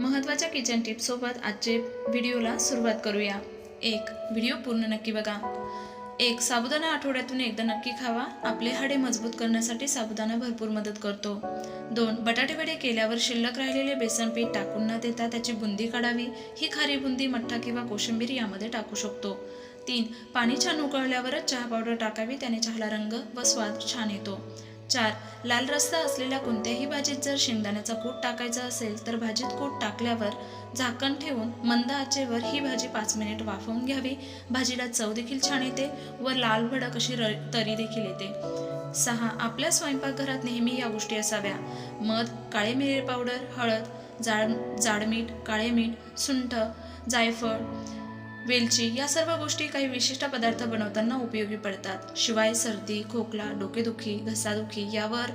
महत्त्वाच्या किचन टिप्ससोबत आजचे व्हिडिओला सुरुवात करूया. एक व्हिडिओ पूर्ण नक्की बघा. एक साबुदाणा आठवड्यातून एकदा नक्की खावा. आपले हाडे मजबूत करण्यासाठी साबुदाणा भरपूर मदत करतो. दोन बटाटे वडे केल्यावर शिल्लक राहिलेले बेसन पीठ टाकून न देता त्याची बुंदी काढावी. ही खारी बुंदी मठ्ठा किंवा कोशिंबीर यामध्ये टाकू शकतो. तीन पाणी छान उकळल्यावरच चहा पावडर टाकावी. त्याने चहाला रंग व स्वाद छान येतो. चार. लाल रस्सा असलेल्या कोणत्याही भाजीत जर शेंगदाण्याचा कूट टाकायचा असेल तर भाजीत कूट टाकल्यावर झाकण ठेवून मंद आचेवर ही भाजी पाच मिनिट वाफवून घ्यावी. भाजीला चव देखील छान येते व लाल भडक अशी र तरी देखील येते. सहा. आपल्या स्वयंपाकघरात नेहमी या गोष्टी असाव्या. मध काळे मिरे पावडर हळद जाड जाड मीठ काळे मीठ सुंठ जायफळ वेलची या सर्व गोष्टी काही विशिष्ट पदार्थ बनवताना उपयोगी पडतात. शिवाय सर्दी खोकला डोकेदुखी घसादुखी यावर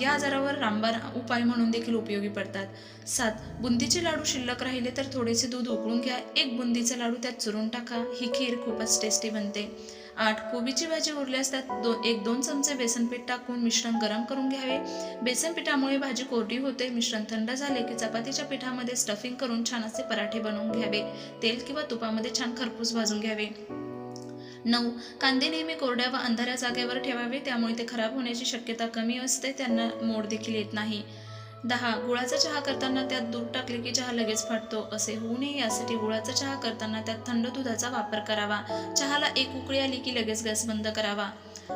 या आजारावर रामबाण उपाय म्हणून देखील उपयोगी पडतात. सात बुंदीचे लाडू शिल्लक राहिले तर थोडेसे दूध उकळून घ्या. एक बुंदीचे लाडू त्यात चुरून टाका. ही खीर खूपच टेस्टी बनते. आठ कोबीची भाजी उरल्यास त्यात दो एक दोन चमचे बेसन पीठ टाकून मिश्रण गरम करून घ्यावे. बेसन पिठामुळे भाजी कोरडी होते मिश्रण थंड झाले की चपातीच्या पिठामध्ये स्टफिंग करून छान असे पराठे बनवून घ्यावे. तेल किंवा तुपामध्ये छान खरपूस भाजून घ्यावे. नऊ कांदे नेहमी कोरड्या व अंधाऱ्या जागेवर ठेवावे त्यामुळे ते खराब होण्याची शक्यता कमी असते त्यांना मोड देखील येत नाही. दहा गुळाचा चहा करताना त्यात दूध टाकले की चहा लगेच फाटतो. असे होऊ नये यासाठी गुळाचा चहा करताना त्यात थंड दुधाचा वापर करावा. चहाला एक उकळी आली की लगेच गॅस बंद करावा.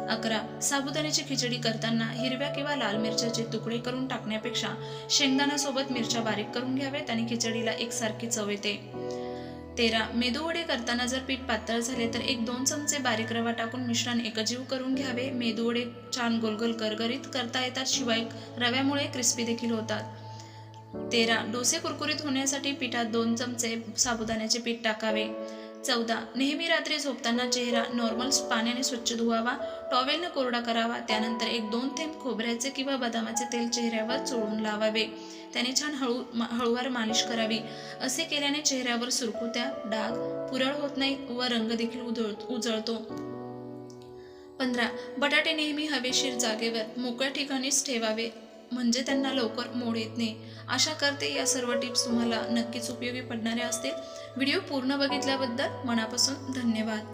अकरा साबुदाण्याची खिचडी करताना हिरव्या किंवा लाल मिरच्याचे तुकडे करून टाकण्यापेक्षा शेंगदाण्यासोबत मिरच्या बारीक करून घ्याव्यात आणि खिचडीला एकसारखी चव येते. तेरा. मेदूवडे करताना जर पीठ पातळ झाले तर एक दोन चमचे बारीक रवा टाकून मिश्रण एकजीव करून घ्यावे. मेदूवडे छान गोलगोल करगरीत करता येतात शिवाय रव्यामुळे क्रिस्पी देखील होतात. तेरा. डोसे कुरकुरीत होण्यासाठी पिठात दोन चमचे साबुदाण्याचे पीठ टाकावे. चौदा. नेहमी रात्री झोपताना चेहरा नॉर्मल पाण्याने स्वच्छ धुवावा टॉवेलनं कोरडा करावा त्यानंतर एक दोन थेंब खोबऱ्याचे किंवा बदामाचे तेल चेहऱ्यावर चोळून लावावे. त्याने छान हळू हळूवार मालिश करावी. असे केल्याने चेहऱ्यावर सुरकुत्या डाग पुरळ होत नाही व रंग देखील उजळ उजळतो. पंधरा. बटाटे नेहमी हवेशीर जागेवर मोकळ्या ठिकाणीच ठेवावे. म्हणजे त्यांना लवकर मोड येत नाही. आशा करते या सर्व टिप्स तुम्हाला नक्कीच उपयोगी पडणाऱ्या असतील. व्हिडिओ पूर्ण बघितल्याबद्दल मनापासून धन्यवाद.